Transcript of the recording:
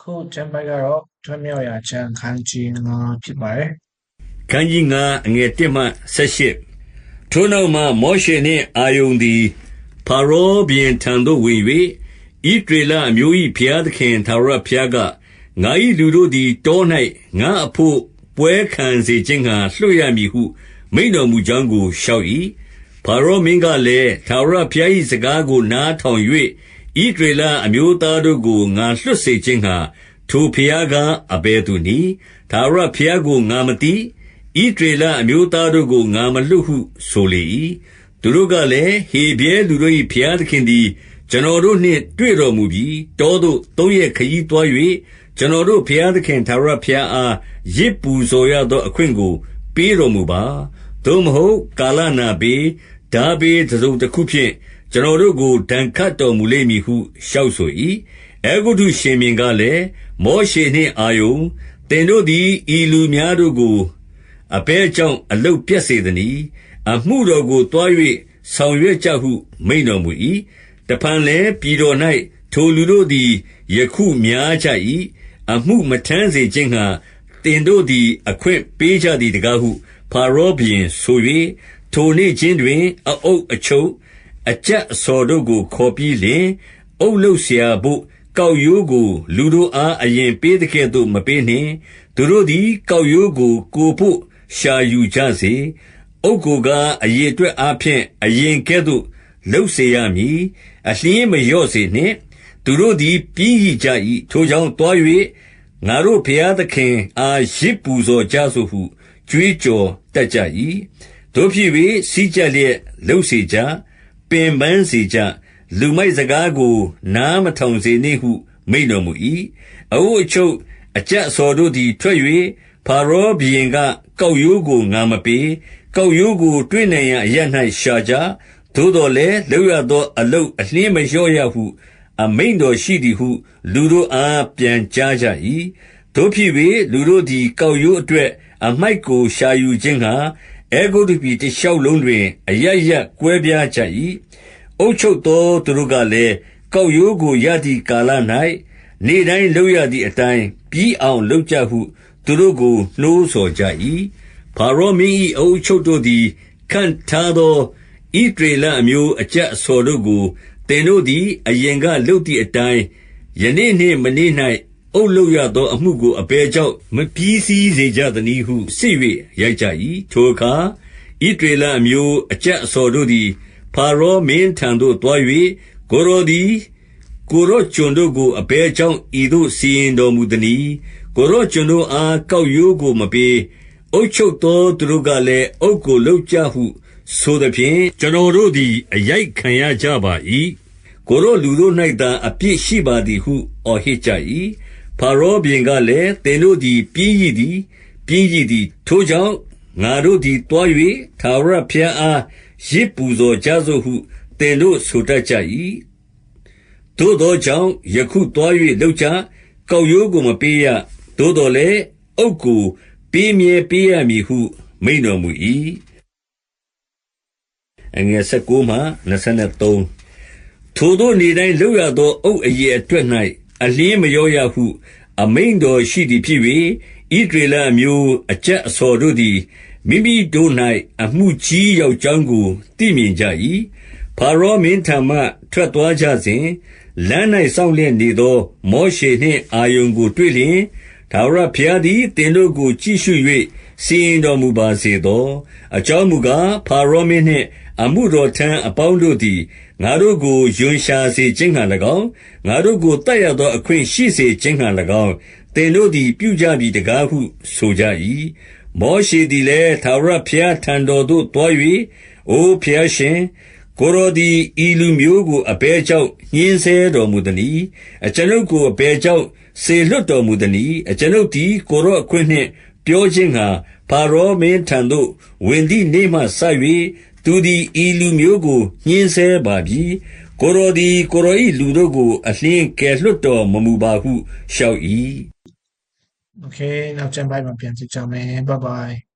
ခုကျမ်းပိုက်ကတော့ထွမြောက်ရာချမ်းခန်းကြီး9ဖြစ်ပါတယ်ခန်းကြီး9အငယ်1မှ18ထိုနောက်မှမောရှေနှင့်အာယုန်သည်ဖာရောဘီရင်ထံသို့ဝင်၍ဣဒေလအမျိုး၏ဘုရားသခင်သာရဘုရားကငါ၏လူတို့သည်တော၌ငါအဖို့ပွဲခံစေခြင်းငှာလွှတ်ရမည်ဟု မိန်တော်မူကြောင်းကိုလျှောက်၏ဖာရောမင်းကလည်းသာရဘုရား၏စကားကိုနားထောင်၍ ဣဒေလအမျိုးသားတို့ကို ငါလွှတ်စေခြင်းငှာထိုဘုရားကအဘယ်သူနည်းသာရဘုရားကို ငါမသိဣဒရေလအမျိုးသားတို့ကို ငါမလွတ်ဟုဆိုလေ၏။သူတို့ကလည်း၊ဟေဗြဲလူတို့၏ဘုရားသခင်သည် ကျွန်တော်တို့နှင့် တွေ့တော်မူပြီ။တောသို့ သုံးရက်ခရီးသွား၍ကျွန်တော်တို့ဘုရားသခင် ထာဝရဘုရားအား ယဇ်ပူဇော်ရသောအခွင့်ကို ပေးတော်မူပါ။သို့မဟုတ် ကာလနာဘေး၊ထားဘေးတစုံတခုဖြင့် ကျွန်တော်တို့ကို ဒဏ်ခတ်တော်မူလိမ့်မည်ဟု လျှောက်ဆို၏။အဲဂုတ္တုရှင်ဘုရင်ကလည်း၊မောရှေနှင့်အာရုန်၊သင်တို့သည် ဤလူများတို့ကို အဘယ်ကြောင့် အလုပ်ပြတ်စေသနည်း။အမှုတော်ကို သွား၍ဆောင်ရွက်ကြဟု မိန့်တော်မူ၏။တဖန်လည်း ပြည်တော်၌ထိုလူတို့သည် ယခုများကြ၏။အမှုမထမ်းစေခြင်းငှါ သင်တို့သည် အခွင့်ပေးကြသည်တကားဟုဖာရောဘုရင်ဆို၍၊ထိုနေ့ခြင်းတွင် အအုပ်အချုပ် အကြပ်အဆော်တို့ကို ခေါ်ပြီးလျှင်၊အုတ်လုပ်စရာဘို့ ကောက်ရိုးကို လူတို့အား အရင်ပေးသကဲ့သို့ မပေးနှင့်။သူတို့သည် ကောက်ရိုးကို ကိုယ်ဘို့ရှာယူကြစေ။အုတ်ကိုကား အရေအတွက်အားဖြင့် အရင်ကဲ့သို့ လုပ်စေရမည်။အလျှင်းမလျော့စေနှင့်။သူတို့သည် ပျင်းရိကြ၏။ထိုကြောင့်သွား၍ငါတို့ဘုရားသခင်အား ယဇ်ပူဇော်ကြစို့ဟု ကြွေးကြော်တတ်ကြ၏။သို့ဖြစ်၍စည်းကြပ်လျက် လုပ်စေကြ။ ပင်ပန်းစေကြ။လူမိုက်စကားကို နားမထောင်စေနှင့်ဟု မိန့်တော်မူ၏။အအုပ်အချုပ် အကြပ်အဆော်တို့သည် ထွက်၍၊ဖာရောဘုရင်က၊ကောက်ရိုးကို ငါမပေး။ကောက်ရိုးကို တွေ့နိုင်ရာအရပ်၌ရှာကြ။သို့သော်လည်း လုပ်ရသောအလုပ်အလျှင်းမလျော့ရဟု အမိန့်တော်ရှိသည်ဟု လူတို့အား ပြန်ကြားကြ၏။သို့ဖြစ်၍လူတို့သည် ကောက်ရိုးအတွက် အမှိုက်ကို ရှာယူခြင်းငှါ အဲဂုတ္တုပြည်တရှောက်လုံးတွင် အရပ်ရပ်ကွဲပြားကြ၏။အုပ်ချုပ်သောသူတို့ကလည်း၊ကောက်ရိုးကိုရသည်ကာလ၌နေ့တိုင်းလုပ်ရသည်အတိုင်း ပြီးအောင်လုပ်ကြဟု သူတို့ကို နှိုးဆော်ကြ၏။ဖာရောမင်း၏အအုပ်အချုပ်တို့သည် ခန့်ထားသော ဣသရေလအမျိုးအကြပ်အဆော်တို့ကို သင်တို့သည် အရင်ကလုပ်သည်အတိုင်း ယနေ့နှင့်မနေ့၌ အုတ်လုပ်ရသော အမှုကို အဘယ်ကြောင့် မပြီးစီးစေကြသနည်းဟု စစ်၍ရိုက်ကြ၏။ထိုအခါ ဣသရေလအမျိုး အကြပ်အဆော်တို့သည်ဖာရောမင်းထံသို့သွား၍၊ကိုယ်တော်သည် ကိုယ်တော်ကျွန်တို့ကို အဘယ်ကြောင့် ဤသို့စီရင်တော်မူသနည်း။ကိုယ်တော်ကျွန်တို့အား ကောက်ရိုးကို မပေး။အုပ်ချုပ်သောသူတို့ကလည်း၊အုတ်ကိုလုပ်ကြဟု ဆိုသဖြင့်၊ကျွန်တော်တို့သည် အရိုက်ခံရကြပါ၏။ကိုယ်တော်လူတို့၌သာ အပြစ်ရှိပါသည်ဟု အော်ဟစ်ကြ၏။ ဖာရောဘုရင်ကလည်း၊သင်တို့သည် ပျင်းရိသည်၊ပျင်းရိသည်။ထိုကြောင့်ငါတို့သည် သွား၍ထာဝရဘုရားအား ယဇ်ပူဇော်ကြစို့ဟု သင်တို့ဆိုတတ်ကြ၏။သို့သောကြောင့်ယခုသွား၍လုပ်ကြ။ကောက်ရိုးကို မပေးရ။သို့သော်လည်း အုတ်ကိုပေးမြဲပေးရမည်ဟု မိန့်တော်မူ၏။ထိုသို့နေ့တိုင်းလုပ်ရသော အုတ်အရေအတွက်၌ အလျှင်းမလျော့ရဟု အမိန့်တော်ရှိသည်ဖြစ်၍၊ဣသရေလအမျိုး အကြပ်အဆော်တို့သည် မိမိတို့၌အမှုကြီးရောက်ကြောင်းကို သိမြင်ကြ၏။ဖာရောမင်းထံမှ ထွက်သွားကြစဉ်၊လမ်း၌စောင့်လျက်နေသော မောရှေနှင့် အာရုန်ကိုတွေ့လျှင်၊ထာဝရဘုရားသည် သင်တို့ကို ကြည့်ရှု၍စီရင်တော်မူပါစေသော။အကြောင်းမူကား၊ဖာရောမင်းနှင့် အမှုတော်ထမ်းအပေါင်းတို့သည် ငါတို့ကို ရွံရှာစေခြင်းငှါ၎င်း၊ငါတို့ကို သတ်ရသောအခွင့်ရှိစေခြင်းငှါ၎င်း၊သင်တို့သည် ပြုကြပြီတကားဟုဆိုကြ၏။မောရှေသည်လည်း ထာဝရဘုရားထံတော်သို့ သွား၍၊အိုဘုရားရှင်၊ကိုယ်တော်သည် ဤလူမျိုးကို အဘယ်ကြောင့် ညှဉ်းဆဲတော်မူသနည်း။အကျွန်ုပ်ကို အဘယ်ကြောင့် စေလွှတ်တော်မူသနည်း။အကျွန်ုပ်သည် ကိုယ်တော်အခွင့်နှင့် ပြောခြင်းငှါဖာရောမင်းထံသို့ ဝင်သည်နေ့မှစ၍ သူသည် ဤလူမျိုးကို ညှဉ်းဆဲပါပြီ။ကိုယ်တော်သည် ကိုယ်တော်၏လူတို့ကို အလျှင်းကယ်လွှတ်တော်မမူပါဟု လျှောက်၏။။ Okay နောက်ကျမ်းပိုက်မှာ ပြန်ကြည့်ကြမယ် Bye bye